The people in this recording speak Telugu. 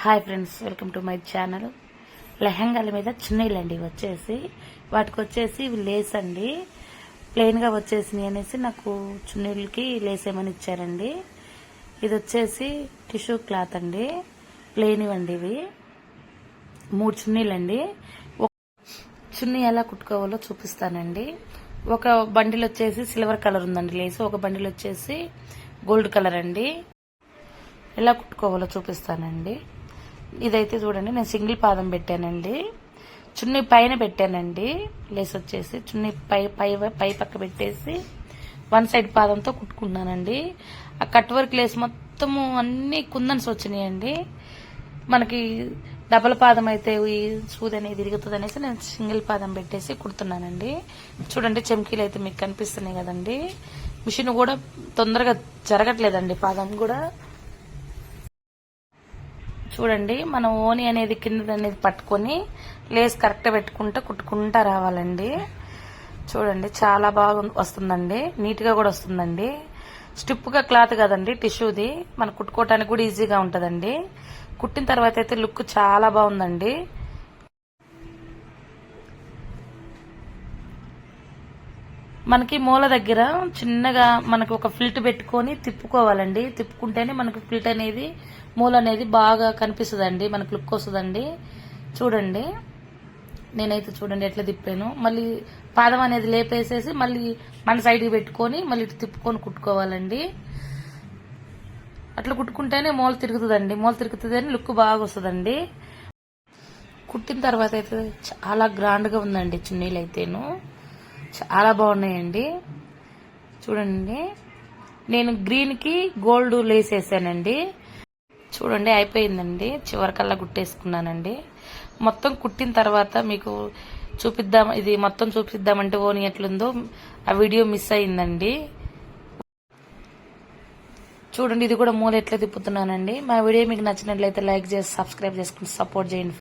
Hi friends welcome to my channel లెహంగాల మీద చున్నీలు అండి వచ్చేసి. వాటికి వచ్చేసి ఇవి లేస్ అండి. ప్లెయిన్గా వచ్చేసినాయి అనేసి నాకు చున్నీళ్ళకి లేస్ ఏమని ఇచ్చారండి. ఇది వచ్చేసి టిష్యూ క్లాత్ అండి. ప్లెయిన్ ఇవ్వండి ఇవి. మూడు చున్నీలండి ఒక చున్నీ ఎలా కుట్టుకోవాలో చూపిస్తానండి. ఒక బండిల్ వచ్చేసి సిల్వర్ కలర్ ఉందండి లేస్. ఒక బండిల్ వచ్చేసి గోల్డ్ కలర్ అండి. ఎలా కుట్టుకోవాలో చూపిస్తానండి. ఇదైతే చూడండి నేను సింగిల్ పాదం పెట్టానండి. చున్నీ పైన పెట్టానండి. లేస్ వచ్చేసి చున్నీ పై పై పై పక్క పెట్టేసి వన్ సైడ్ పాదంతో కుట్టుకున్నానండి. ఆ కట్ వర్క్ లేస్ మొత్తము అన్ని కుందన్స్ వచ్చినాయండి. మనకి డబల్ పాదం అయితే ఈ సూది అనేది తిరుగుతుంది అనేసి నేను సింగిల్ పాదం పెట్టేసి కుడుతున్నానండి. చూడండి చెమ్కీలు అయితే మీకు కనిపిస్తున్నాయి కదండి. మిషన్ కూడా తొందరగా జరగట్లేదండి పాదం కూడా. చూడండి మనం ఓని అనేది కింద అనేది పట్టుకొని లేస్ కరెక్ట్ పెట్టుకుంటే కుట్టుకుంటా రావాలండి. చూడండి చాలా బాగా వస్తుందండి. నీట్గా కూడా వస్తుందండి. స్టిప్గా క్లాత్ కదండి టిష్యూది. మనం కుట్టుకోవటానికి కూడా ఈజీగా ఉంటుందండి. కుట్టిన తర్వాత అయితే లుక్ చాలా బాగుందండి. మనకి మూల దగ్గర చిన్నగా మనకు ఒక ఫిల్ట్ పెట్టుకొని తిప్పుకోవాలండి. తిప్పుకుంటేనే మనకు ఫిల్ట్ అనేది మూల అనేది బాగా కనిపిస్తుందండి. మనకు లుక్ వస్తుందండి. చూడండి. నేనైతే చూడండి ఎట్లా తిప్పాను. మళ్ళీ పాదం అనేది లేపేసేసి మళ్ళీ మన సైడ్కి పెట్టుకొని మళ్ళీ ఇటు తిప్పుకొని కుట్టుకోవాలండి. అట్లా కుట్టుకుంటేనే మూల తిరుగుతుందండి. మూల తిరుగుతుందని లుక్ బాగా వస్తుందండి. కుట్టిన తర్వాత అయితే చాలా గ్రాండ్గా ఉందండి చున్నీలు అయితేను. చాలా బాగున్నాయండి. చూడండి. నేను గ్రీన్కి గోల్డ్ లేస్ వేసానండి చూడండి అయిపోయిందండి. చివరికల్లా కుట్టేసుకున్నానండి. మొత్తం కుట్టిన తర్వాత మీకు చూపిద్దాం ఇది మొత్తం చూపిద్దామంటే ఓని ఎట్లుందో ఆ వీడియో మిస్ అయిందండి. చూడండి ఇది కూడా మూల ఎట్లా తిప్పుతున్నానండి. మా వీడియో మీకు నచ్చినట్లయితే లైక్ చేసి సబ్స్క్రైబ్ చేసుకుని సపోర్ట్ చేయండి.